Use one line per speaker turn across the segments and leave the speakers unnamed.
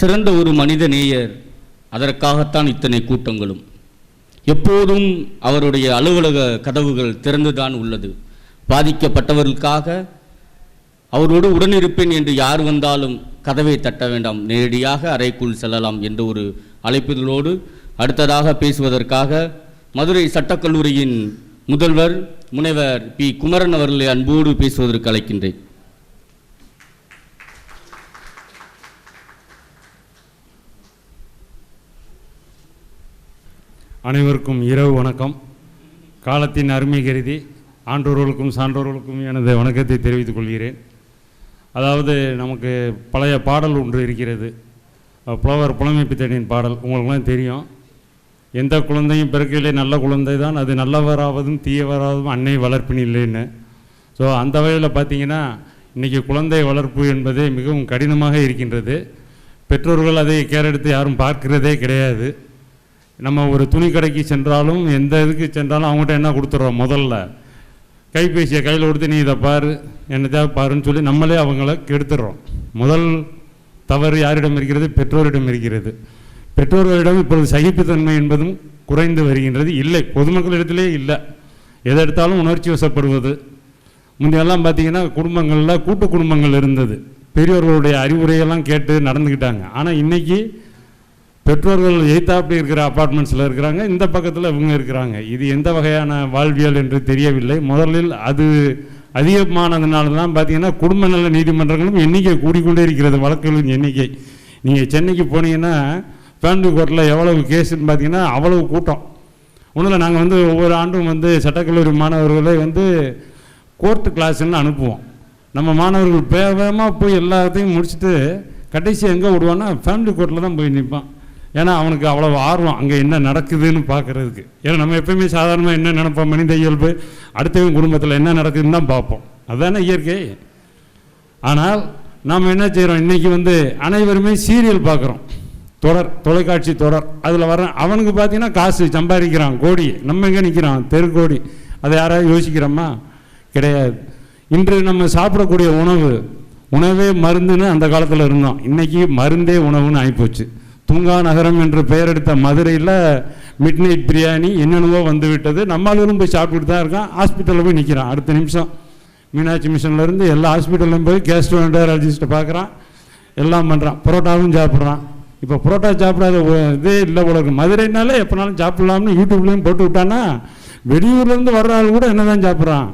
சிறந்த ஒரு மனித நேயர் அதற்காகத்தான் இத்தனை கூட்டங்களும். எப்போதும் அவருடைய அலுவலக கதவுகள் திறந்துதான் உள்ளது. பாதிக்கப்பட்டவர்களுக்காக அவரோடு உடனிருப்பேன் என்று யார் வந்தாலும் கதவை தட்ட வேண்டாம். நேரடியாக அறைக்குள் செல்லலாம் என்ற ஒரு அழைப்பிதழோடு அடுத்ததாக பேசுவதற்காக மதுரை சட்டக்கல்லூரியின் முதல்வர் முனைவர் பி. குமரன் அவர்களை அன்போடு பேசுவதற்கு அழைக்கின்றேன்.
அனைவருக்கும் இரவு வணக்கம். காலத்தின் அருமை கருதி ஆன்றோர்களுக்கும் சான்றோர்களுக்கும் எனது வணக்கத்தை தெரிவித்துக் கொள்கிறேன். அதாவது நமக்கு பழைய பாடல் ஒன்று இருக்கிறது. புலவர் புலமைப்பு புலமைப்பித்தனின் பாடல். உங்களுக்குலாம் தெரியும். எந்த குழந்தையும் பிறக்கையிலே நல்ல குழந்தை தான். அது நல்லவராவதும் தீயவராவதும் அன்னை வளர்ப்பினில்லைன்னு ஸோ அந்த வகையில் பார்த்தீங்கன்னா இன்றைக்கி குழந்தை வளர்ப்பு என்பதே மிகவும் கடினமாக இருக்கின்றது. பெற்றோர்கள் அதை கேர் எடுத்து யாரும் பார்க்கிறதே கிடையாது. நம்ம ஒரு துணி கடைக்கு சென்றாலும் எந்த இதுக்கு சென்றாலும் அவங்ககிட்ட என்ன கொடுத்துட்றோம் முதல்ல? கைபேசியை கையில் கொடுத்து நீ இதை பாரு தேவை பாருன்னு சொல்லி நம்மளே அவங்கள கெடுத்துடுறோம். முதல் தவறு யாரிடம் இருக்கிறது? பெற்றோரிடம் இருக்கிறது. பெற்றோர்களிடம் இப்பொழுது சகிப்புத்தன்மை என்பதும் குறைந்து வருகின்றது. இல்லை பொதுமக்களிடத்திலே இல்லை. எதை எடுத்தாலும் உணர்ச்சி வசப்படுவது. முந்தையெல்லாம் பார்த்தீங்கன்னா குடும்பங்களில் கூட்டு குடும்பங்கள் இருந்தது. பெரியோர்களுடைய அறிவுரையெல்லாம் கேட்டு நடந்துக்கிட்டாங்க ஆனால் இன்றைக்கி பெற்றோர்கள் எய்த்தாப்படி இருக்கிற அப்பார்ட்மெண்ட்ஸில் இருக்கிறாங்க இந்த பக்கத்தில் இவங்க இருக்கிறாங்க. இது எந்த வகையான வாழ்வியல் என்று தெரியவில்லை. முதலில் அது அதிகமானதுனால தான் பார்த்தீங்கன்னா குடும்ப நல நீதிமன்றங்களும் எண்ணிக்கை கூடிக்கொண்டே இருக்கிறது வழக்குகளின் எண்ணிக்கை. நீங்கள் சென்னைக்கு போனீங்கன்னா ஃபேமிலி கோர்ட்டில் எவ்வளவு கேஸுன்னு பார்த்தீங்கன்னா அவ்வளவு கூட்டம். ஒன்றும் நாங்கள் வந்து ஒவ்வொரு ஆண்டும் வந்து சட்டக்கல்லூரி மாணவர்களை வந்து கோர்ட்டு கிளாஸ்ன்னு அனுப்புவோம். நம்ம மாணவர்கள் வேகமாக போய் எல்லாத்தையும் முடிச்சுட்டு கடைசி எங்கே விடுவான்னா ஃபேமிலி கோர்ட்டில் தான் போய் நிற்பான் ஏன்னா அவனுக்கு அவ்வளோ ஆர்வம். அங்கே என்ன நடக்குதுன்னு பார்க்குறதுக்கு. ஏன்னா நம்ம எப்பயுமே சாதாரணமாக என்ன நினப்போம்? மனித இயல்பு. அடுத்தவங்க குடும்பத்தில் என்ன நடக்குதுன்னு தான் பார்ப்போம். அதுதானே இயற்கை. ஆனால் நாம் என்ன செய்கிறோம் இன்றைக்கி வந்து அனைவருமே சீரியல் பார்க்குறோம். தொடர் தொலைக்காட்சி தொடர். அதில் வர அவனுக்கு பார்த்தீங்கன்னா காசு சம்பாதிக்கிறான் கோடி. நம்ம எங்கே நிற்கிறான் தெருக்கோடி அதை யாராவது யோசிக்கிறோமா? கிடையாது. இன்று நம்ம சாப்பிடக்கூடிய உணவு உணவே மருந்துன்னு அந்த காலத்தில் இருந்தோம். இன்றைக்கி மருந்தே உணவுன்னு ஆகிப்போச்சு தூங்கா நகரம் என்று பெயர் எடுத்த மதுரையில் மிட் நைட் பிரியாணி என்னென்னவோ வந்து விட்டது. நம்மளும் போய் சாப்பிட்டுட்டு தான் இருக்கான் ஹாஸ்பிட்டலில் போய் நிற்கிறான் அடுத்த நிமிஷம். மீனாட்சி மிஷன்லேருந்து எல்லா ஹாஸ்பிட்டலும் போய் கேஸ்ட்ரோஎன்டாலஜிஸ்ட்டை பார்க்குறான். எல்லாம் பண்ணுறான் பரோட்டாவும் சாப்பிட்றான். இப்போ பரோட்டா சாப்பிடாத இதே இல்லை போல மதுரைனாலே எப்போனாலும் சாப்பிட்லாம்னு யூடியூப்லேயும் போட்டு விட்டான்னா வெளியூர்லேருந்து வர்ற ஆள் கூட என்ன தான் சாப்பிட்றான்.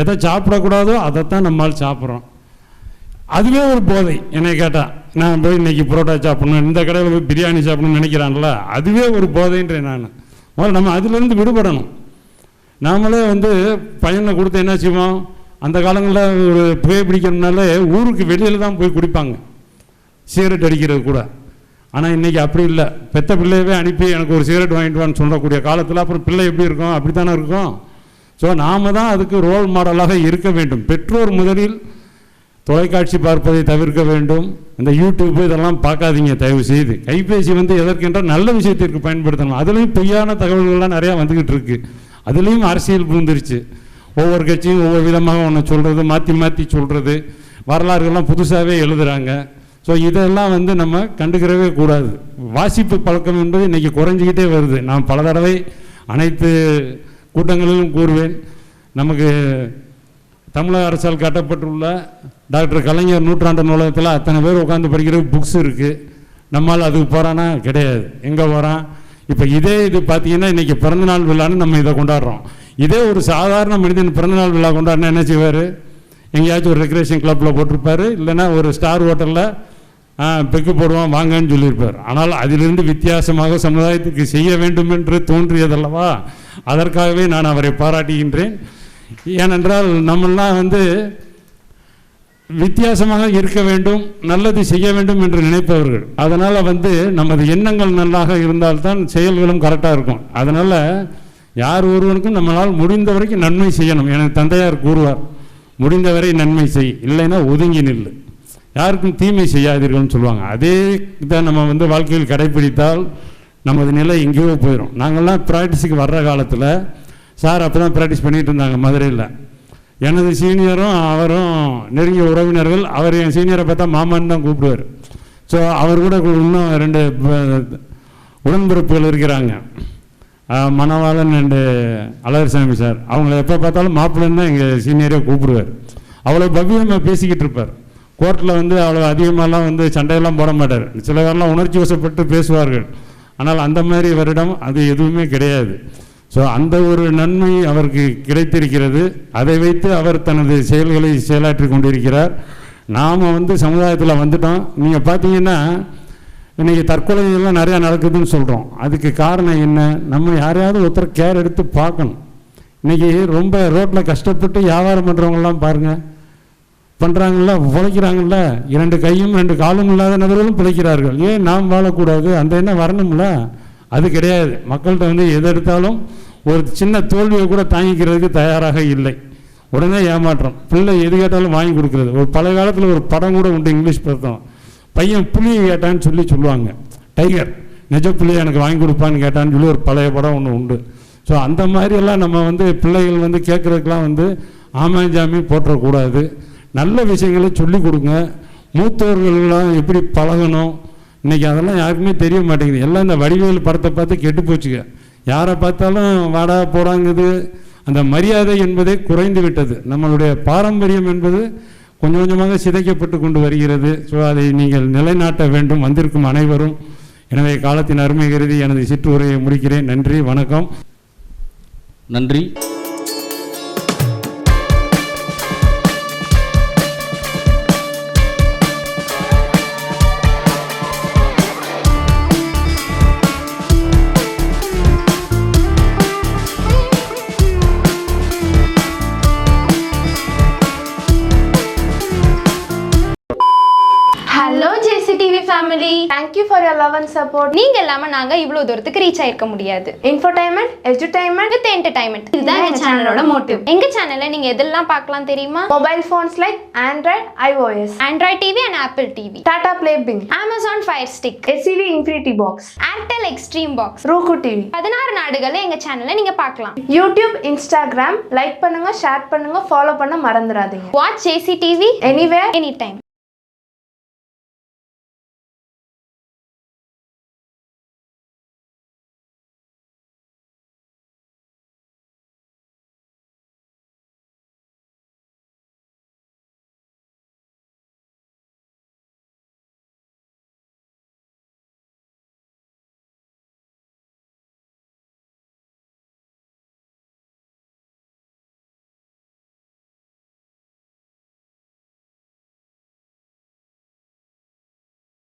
எதை சாப்பிடக்கூடாதோ அதைத்தான் நம்மால் சாப்பிட்றோம். அதுவே ஒரு போதை என்னை கேட்டால் நான் போய் இன்றைக்கி புரோட்டா சாப்பிட்ணும் இந்த கடையில் போய் பிரியாணி சாப்பிட்ணும்னு நினைக்கிறான்ல அதுவே ஒரு போதைன்றேன் நான். முதல்ல நம்ம அதுலேருந்து விடுபடணும். நாமளே வந்து பையனை கொடுத்து என்ன செய்வோம்? அந்த காலங்களில் ஒரு புகை பிடிக்கணும்னாலே ஊருக்கு வெளியில் தான் போய் குடிப்பாங்க. சிகரெட் அடிக்கிறது கூட. ஆனால் இன்றைக்கி அப்படி இல்லை. பெத்த பிள்ளையவே அனுப்பி எனக்கு ஒரு சிகரெட் வாங்கிட்டு வான்னு சொல்லக்கூடிய காலத்தில் அப்புறம் பிள்ளை எப்படி இருக்கும்? அப்படி தானே இருக்கும். ஸோ நாம் தான் அதுக்கு ரோல் மாடலாக இருக்க வேண்டும். பெற்றோர் முதலில் தொலைக்காட்சி பார்ப்பதை தவிர்க்க வேண்டும். இந்த யூடியூப் இதெல்லாம் பார்க்காதீங்க தயவு செய்து கைபேசி வந்து எதற்கென்றால் நல்ல விஷயத்திற்கு பயன்படுத்தணும் அதுலேயும் பொய்யான தகவல்கள்லாம் நிறையா வந்துக்கிட்டு இருக்கு. அதுலேயும் அரசியல் புகுந்துருச்சு ஒவ்வொரு கட்சியும் ஒவ்வொரு விதமாக ஒன்று சொல்கிறது மாற்றி மாற்றி சொல்கிறது வரலாறுகள்லாம் புதுசாகவே எழுதுகிறாங்க ஸோ இதெல்லாம் வந்து நம்ம கண்டுக்கிறவே கூடாது. வாசிப்பு பழக்கம் என்பது இன்றைக்கி குறைஞ்சிக்கிட்டே வருது. நான் பல தடவை அனைத்து கூட்டங்களிலும் கூறுவேன். நமக்கு தமிழக அரசால் கட்டப்பட்டுள்ள டாக்டர் கலைஞர் நூற்றாண்டு நூலகத்தில் அத்தனை பேர் உட்காந்து படிக்கிற புக்ஸ் இருக்குது நம்மால் அதுக்கு போகிறானா கிடையாது. எங்கே போகிறான் இப்போ இதே இது பார்த்தீங்கன்னா இன்றைக்கி பிறந்தநாள் விழான்னு நம்ம இதை கொண்டாடுறோம். இதே ஒரு சாதாரண மனிதன் பிறந்தநாள் விழா கொண்டாடினா என்ன செய்வார்? எங்கேயாச்சும் ஒரு ரெக்ரேஷன் கிளப்பில் போட்டிருப்பார். இல்லைன்னா ஒரு ஸ்டார் ஹோட்டலில் பெக்கு போடுவான் வாங்கன்னு சொல்லியிருப்பார். ஆனால் அதிலிருந்து வித்தியாசமாக சமுதாயத்துக்கு செய்ய வேண்டும் என்று தோன்றியதல்லவா? அதற்காகவே நான் அவரை பாராட்டுகின்றேன். ஏனென்றால் நம்மெல்லாம் வந்து வித்தியாசமாக இருக்க வேண்டும் நல்லது செய்ய வேண்டும் என்று நினைப்பவர்கள். அதனால் வந்து நமது எண்ணங்கள் நல்லாக இருந்தால்தான் செயல்களும் கரெக்டாக இருக்கும். அதனால் யார் ஒருவனுக்கும் நம்மளால் முடிந்த வரைக்கும் நன்மை செய்யணும். எனக்கு தந்தையார் கூறுவார் முடிந்தவரை நன்மை செய் இல்லைன்னா ஒதுங்கி நில்லு. யாருக்கும் தீமை செய்யாதீர்கள்னு சொல்லுவாங்க. அதே தான் நம்ம வந்து வாழ்க்கையில் கடைப்பிடித்தால் நமது நிலை எங்கேயோ போயிடும் நாங்கள்லாம் ப்ராக்டிஸுக்கு வர்ற காலத்தில் சார் அப்போ தான் ப்ராக்டிஸ் பண்ணிகிட்டு இருந்தாங்க மதுரையில். எனது சீனியரும் அவரும் நெருங்கிய உறவினர்கள் அவர் என் சீனியரை பார்த்தா மாமான்னு தான் கூப்பிடுவார். ஸோ அவர் கூட இன்னும் ரெண்டு உடன்பிறப்புகள் இருக்கிறாங்க. ஆஹ் மணவாளன் அண்டு அழகர்சாமி சார் அவங்கள எப்போ பார்த்தாலும் மாப்பிள்ளைன்னு தான் எங்கள் சீனியரே கூப்பிடுவார். அவ்வளோ பவ்யமாக பேசிக்கிட்டு இருப்பார். கோர்ட்டில் வந்து அவ்வளோ அதிகமாகலாம் வந்து சண்டையெல்லாம் போட மாட்டார். சில பேர்லாம் உணர்ச்சி வசப்பட்டு பேசுவார்கள். ஆனால் அந்த மாதிரி வருடம் அது எதுவுமே கிடையாது. ஸோ அந்த ஒரு நன்மை அவருக்கு கிடைத்திருக்கிறது. அதை வைத்து அவர் தனது செயல்களை செயலாற்றி கொண்டிருக்கிறார். நாம் வந்து சமுதாயத்தில் வந்துட்டோம். நீங்கள் பார்த்தீங்கன்னா இன்றைக்கி தற்கொலைகள்லாம் நிறையா நடக்குதுன்னு சொல்கிறோம் அதுக்கு காரணம் என்ன? நம்ம யாரையாவது ஒருத்தர் கேர் எடுத்து பார்க்கணும். இன்னைக்கு ரொம்ப ரோட்டில் கஷ்டப்பட்டு வியாபாரம் பண்ணுறவங்கலாம் பாருங்கள் பண்ணுறாங்கல்ல பிழைக்கிறாங்கல்ல இரண்டு கையும் ரெண்டு காலும் இல்லாத நபர்களும் பிழைக்கிறார்கள். ஏன் நாம் வாழக்கூடாது? அந்த என்ன வரணும்ல? அது கிடையாது. மக்கள்கிட்ட வந்து எது எடுத்தாலும் ஒரு சின்ன தோல்வியை கூட தாங்கிக்கிறதுக்கு தயாராக இல்லை. உடனே ஏமாற்றம். பிள்ளை எது கேட்டாலும் வாங்கி கொடுக்குறது. ஒரு பழைய காலத்தில் ஒரு படம் கூட உண்டு இங்கிலீஷ் படம் பையன் புளியை கேட்டான்னு சொல்லி சொல்லுவாங்க. டைகர் நிஜ புள்ளியை எனக்கு வாங்கி கொடுப்பான்னு கேட்டான்னு சொல்லி ஒரு பழைய படம் ஒன்று உண்டு. ஸோ அந்த மாதிரியெல்லாம் நம்ம வந்து பிள்ளைகள் வந்து கேட்குறதுக்கெலாம் வந்து ஆமாஞ்சாமி போற்றக்கூடாது. நல்ல விஷயங்களை சொல்லிக் கொடுங்க. மூத்தவர்கள்லாம் எப்படி பழகணும்? இன்னைக்கு அதெல்லாம் யாருக்குமே தெரிய மாட்டேங்குது. எல்லாம் இந்த வடிவேல் படத்தை பார்த்து கெட்டு போச்சுங்க. யாரை பார்த்தாலும் வாடா போடாங்குது அந்த மரியாதை என்பதே குறைந்து விட்டது. நம்மளுடைய பாரம்பரியம் என்பது கொஞ்சம் கொஞ்சமாக சிதைக்கப்பட்டு கொண்டு வருகிறது. ஸோ அதை நீங்கள் நிலைநாட்ட வேண்டும். வந்திருக்கும் அனைவரும். எனவே காலத்தின் அருமை கருதி எனது சிற்றுரையை முடிக்கிறேன். நன்றி வணக்கம்.
நன்றி.
Hello JCTV family thank you for your love and support நீங்க இல்லாம நாங்க இவ்வளவு தூரத்துக்கு ரீச் ஆயிருக்க முடியாது. இன்ஃபர்டைன்மெண்ட் எஜுடைன்மெண்ட் வித் என்டர்டைன்மெண்ட் இதுதான் எங்க சேனலோட மோட்டிவ் எங்க சேனல்ல நீங்க எதெல்லாம் பார்க்கலாம் தெரியுமா? Mobile phones like Android iOS Android TV and Apple TV Tata Play Binge Amazon Fire Stick SCV Infinity Box Airtel Xstream Box Roku TV பதினாறு நாடுகள்ல எங்க சேனல்ல நீங்க பார்க்கலாம். யூடியூப் இன்ஸ்டாகிராம் லைக் பண்ணுங்க ஷேர் பண்ணுங்க ஃபாலோ பண்ண மறந்துடாதீங்க. Watch JC TV anywhere any time